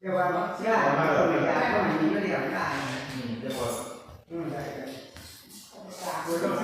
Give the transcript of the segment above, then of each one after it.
Điều vào nó sẽ là nó đầu mình đá không mình nó điểm lại. Ừ, được rồi. Ừ, đấy. Dạ, cuối cùng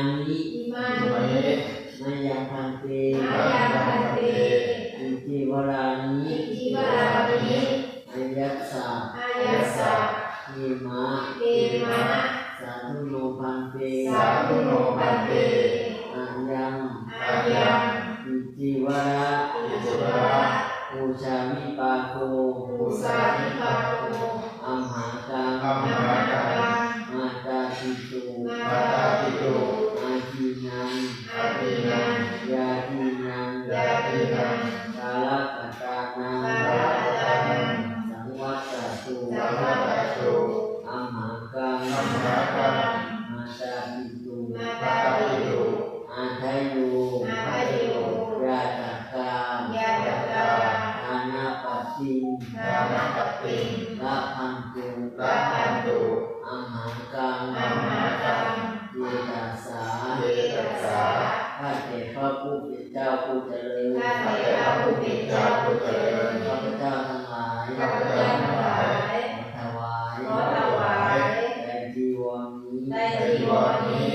imani. Supaya maya pante maya pante inti walani inti walani ayat sa ayat lima lima ระพันตุพระพันตุอมหากังอมหากังเวตาสาเวตาสาข้าแต่พผู้เป็นเจ้าผู้เจริญข้าแต่พผู้เป็นเจ้าผู้เจริญข้าเจ้าทั้งหลายข้าเจ้าทั้งหลายขอถวายขอถวายแต่จีวรนีแต่จีวรนี้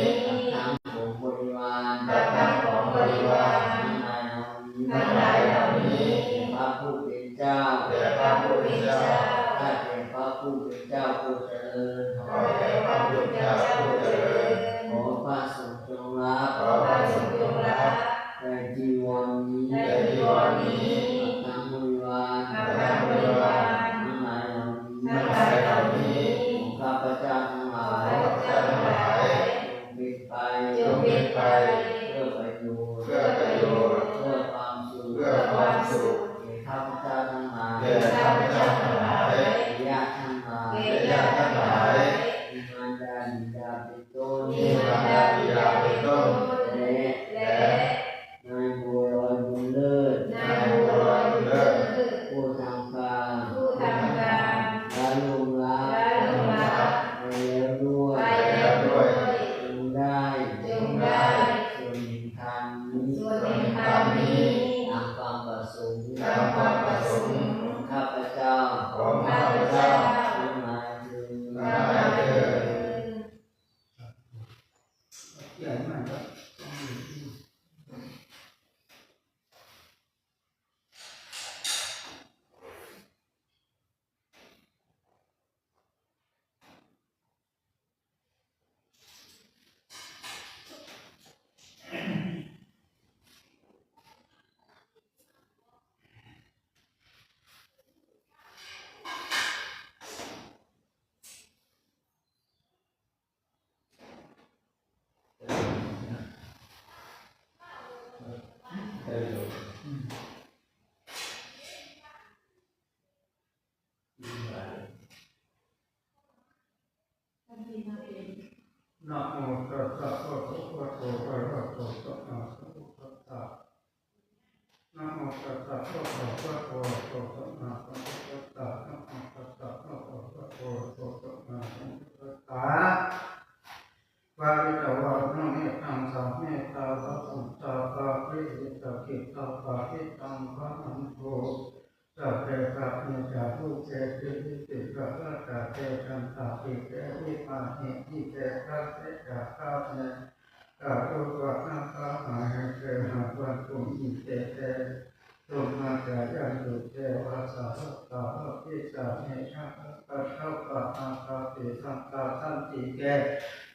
ทั้งของบริวารทั้งของบริวารทั้ายเานี้ทั้งายเานี้พระผู้เป็นเจ้าพระผู้เป็นเจ้า นะโมตัสสะภะคะวะโตอะระหะโตสัมมาสัมพุทธัสะนะโมตัสสะภะคะวะโตอะระหตสัมมาสัมพุทธะนะโมตัสสะภะคะวะโตอะระหตสัมมาสัมพุทธะ กับเนจารูปแกเจนิเจกับรากาแกกันตาเอดแกวิปาเอกที่แกข้าแกกาข้าแกกาโรกาข้าข้าหายแกหาวันตุงอิเตแกตุมาแกยันตุแกวาสาตที่จะารเนชา เข้าปะอาคาติสังกาสันติแก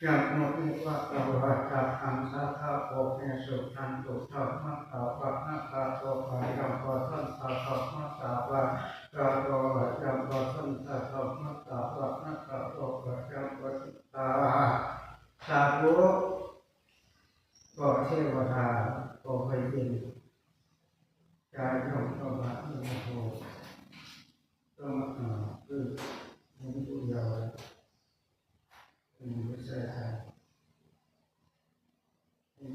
ยังโมนิวะตวาจักขังสาธาโอเนสุขันตุทัพมะตาปะนาคาโตภายังปะสันตาภะมะตาปะกาโตวะยังปะสันตาภะมะตาปะนาคาโตภะยังปะสันตาสาธุก็เทวดาก็ไปยิน กายย่อมเข้ามาที่มโหต้องมาอ่าคือมันผู้เยาว์เป็นไม่ใช่ใคร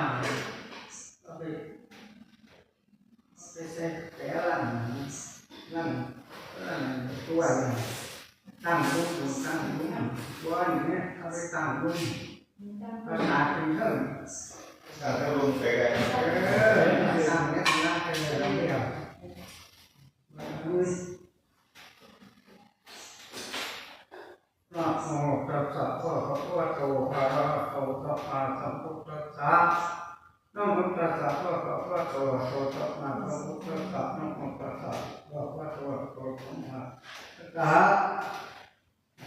อันไปตั้งเอาไปไปเซ็ตแต่ละนั่นนั่นตัวนี่ตั้งรุ่งตั้งรุ่งตัวนี้เอาไปตั้งรุ่งภาษาเป็นเท่าถ้าถ้าลงเคยได้เออตั้งเนี่ยนะเป็นอะไรเดียวนะโมตัสสะภะคะวะโตอะระหะโตสัมมาสัมพุทธัส สะน้อมพระสะภะคะวะโตอะระหะโตสัมมาสัมพุทธัสสะนะโมตัสสะภะคะวะโตอะระหะโตสัมมาสัมพุทธัสสะ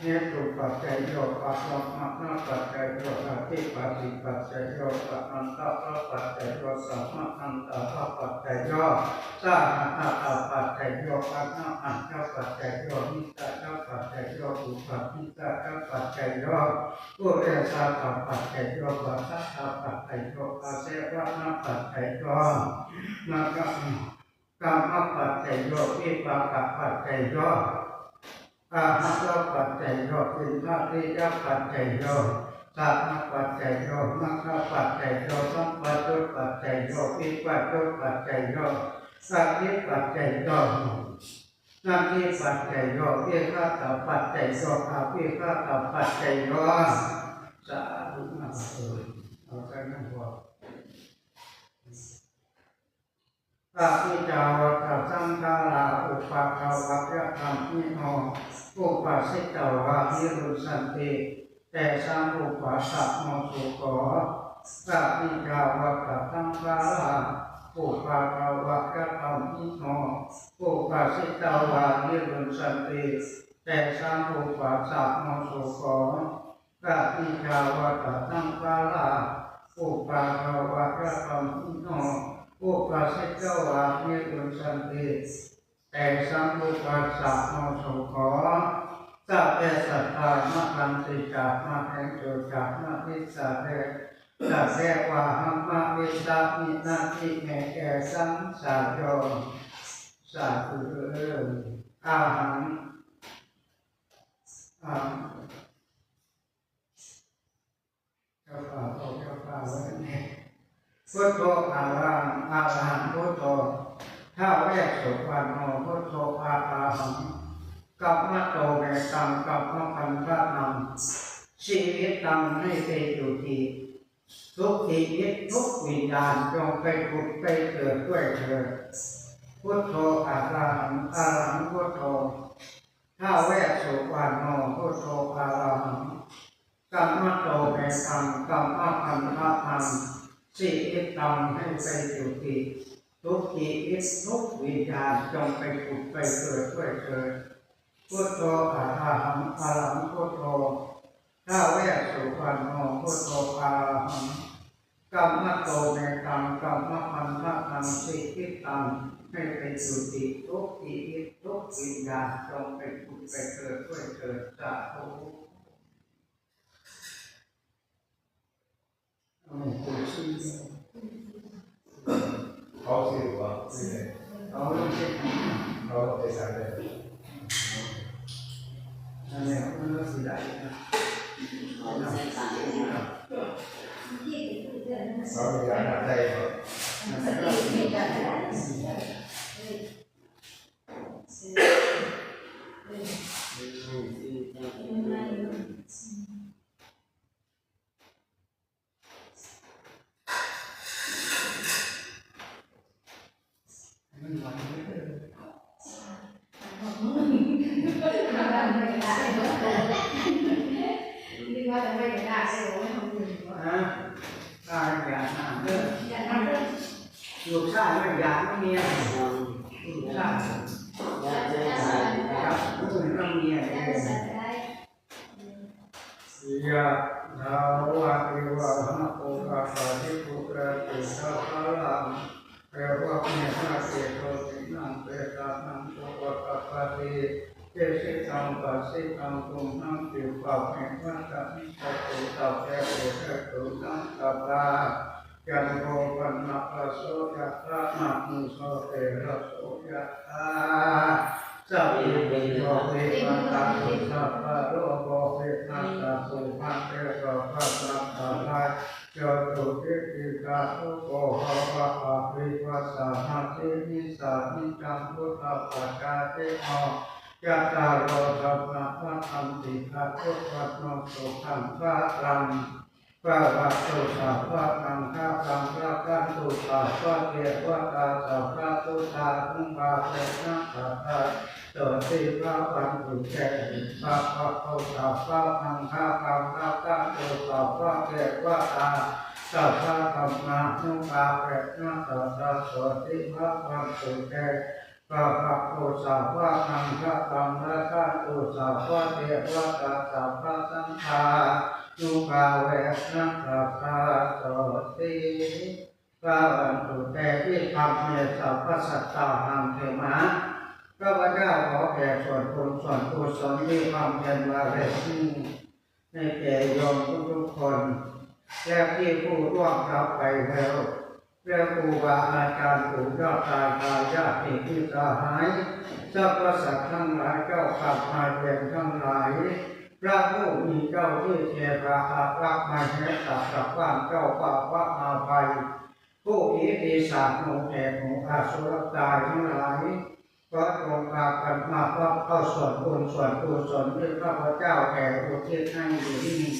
เหตุปัจจัยโยปัสสะมะนะปัจจัยโยอธิปัติปัจจัยโยปัจจันตะปัจจัยโยสัมมาอันตะปัจจัยโยสาหะตะปัจจัยโยปัจนะอันตะปัจจัยโยนิตะปัจจัยโยอุปัฏฐิตะปัจจัยโยผู้เรียนทราปัจจัยโยปัสสะปัจจัยโยปัสเสวะนาปัจจัยโยนะกะกรรมปัจจัยโยวิปากปัจจัยโย อาหารปัจจัยโยปินทาติยปัจจัยโยสัมมาปัจจัยโยมัคคะปัจจัยโยสัมปัจจุปัจจัยโยวิปัจจุปัจจัยโยสัพพิปัจจัยโยนาทีปัจจัยโยเพียข้าต่อปัจจัยโยอาเพียข้าต่อปัจจัยโยสาธุนะเออเอาใจนั่งพออาภิจาวะสังฆาลาอุปาคาวะยะธรรมนิโน อุปาสิตาวะนิรุสันติแต่สังอุปาสัมโมสุโกอาภิจาวะสังฆาลาอุปาคาวะยะธรรมนิโนอุปัสสิตาวานิรุสันติแต่สังอุปัสสะโมสุโขกะปิชาวะตะตังกาลาอุปาภาวะกะธรรมอิโนอุปัสสิตาวานิรุสันติแต่สังอุปัสสะโมสุโขสั พเสัตตามะคันติจามะแหงโจจามะนิสาเรสัพเพวะหัมมะวิสามินาทิเมแกสังสารโยสาธุเอิมอาหังอาเจ้าป่าเอาเจ้าป่าว้เนี่ยพุทโธอารังอาหังพุทโธถ้าแวกสุวันโนพุทโธอาอาหัง กัปมะโตเวตังกัปมะพันธะนังชีวิตตังให้เป็นอยู่ทีทุกชีวิตทุกวิญญาณจงไปผุดไปเกิดด้วยเถิดพุทโธอะระหังอะระหังพุทโธถ้าแวะสุวรรณโนพุทโธอะระหังกัมมะโตเมตังกัมมะพันธะพังสิอิตังให้ไปจุติทุกชีวิตทุกวิญญาณจงไปผุดไปเกิดด้วยเถิด พุทโธอะระหังอะระหังพุทโธถ้าแวะสุวรรณโนพุทโธอะระหังกรรมโตในกรรมกรรมพันธะตังสิกิตังให้เป็นสุติทุกชีวิทุกวิญญาณจงเป็นผุดไปเกิดด้วยเกิดสาธุเอาไปชี้เขาสิวะสิเลยเอาเรื่องที่เขาไปสั่งเลยเรื่องสีใดนะขอใส่ปากเลย นะเขามีการตัดใจเขา นั่นแหละเรื่องสีใด มันหวานไม่ได้เลย นี่ว่าจะไม่ได้ได้หรอไม่ทำบุญ นะตายอยากหาเด้อลูกชายไม่อยากไม่เมียลูกชาย อยากได้สาย ครับผู้อื่นไม่เมี ยเลยยะทาวะติวะหะโอคาปะทิปุระติสะพะลังเปรวะเมฆะเตโตตินังเปตานังโวะปะปะติเจสิตังปัสสิตังตุมนังติวะเมฆะตะมิตะโตตะเปโตเตโตนังตะปายันโทปันนะปะโสยะตะนะมุโสเตระโสยะตา สัพพิติโยวิปัสสะตุสัพพะโลกโวินัสสะสุภันเตโสภะสัพพะลายโยตุติติกาทุโกภวะอะภิวัสสะหะติมิสานิจังพุทธปัจจาติโมยะตาโรธรรมะวัฏันติภะทุวัตโนสุขังพระรัง พระวัตถุสัพพะนังข้าพังพระกันตุสัพพะเกวะตาสัพพะตุตาทุงบาเตนะสัพพะโสติพระวันตุเจพระวัตถุสัพพะนังข้าพังพระกันตุสัพพะเกวะตาสัพพะธรรมานุบาเตนะสัพพะโสติพระวันตุเจพระวัตถุสัพพะนังข้าพังพระกันตุสัพพะเกวะตาสัพพะสังฆา ยุกาเวนัสสะคาโสติกาวันตุเตที่ทำเมสัพพสัตตาหังเทมาข้าพเจ้าขอแผ่ส่วนบุญส่วนกุศลที่ทำเป็นวาเรศีในแก่โยมทุกๆคน และที่ผู้ร่วงรับไปแล้วและครูบาอาจารย์ผู้ยอดตาตายญาติที่สหายสรรพสัตว์ทั้งหลายเจ้าขับมาเป็นทั้งหลาย พระผู้มีเจ้าที่อเทระอารักษ์มาเหตัดกับบ้านเจ้าป่าว่าอาภัยผู้อิทธิสารโนแห่ของอาสุรกายทั้งหลายก็ตรงกากันมาพราะเข้าส่วนบุญส่วนกุศลที่ข้าพเจ้าแห่อุทิศให้อยู่ที่นี่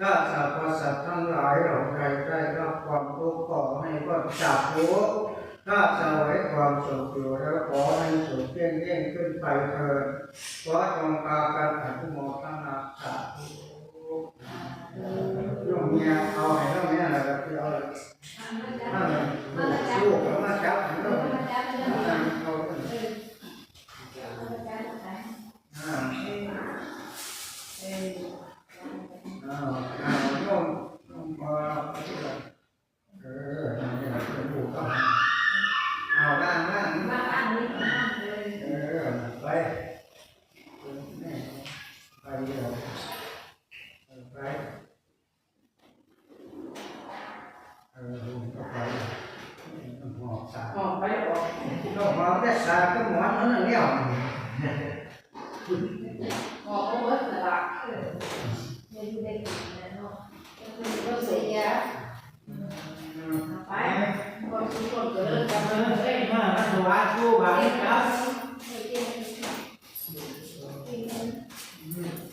ถ้าสรรพสัตว์ทั้งหลายเหล่าใดได้รับความทุกข์ขอให้พ้นจากทุกข์ถ้าสวยความสุขอยู่แล้วขอให้สุขเยี่ยงเยี่ยงขึ้นไปเถิดขอจงพากันอนุโม ไปไปเลยไปเออก็ไปหอบสาออกไปออกก็หอบได้สาก็หมอนนั่นเนี่ยออกไปเบิดตลาดก็เสียไปคนทุกคนก็เลิกกันเลยมามาถวายครูบา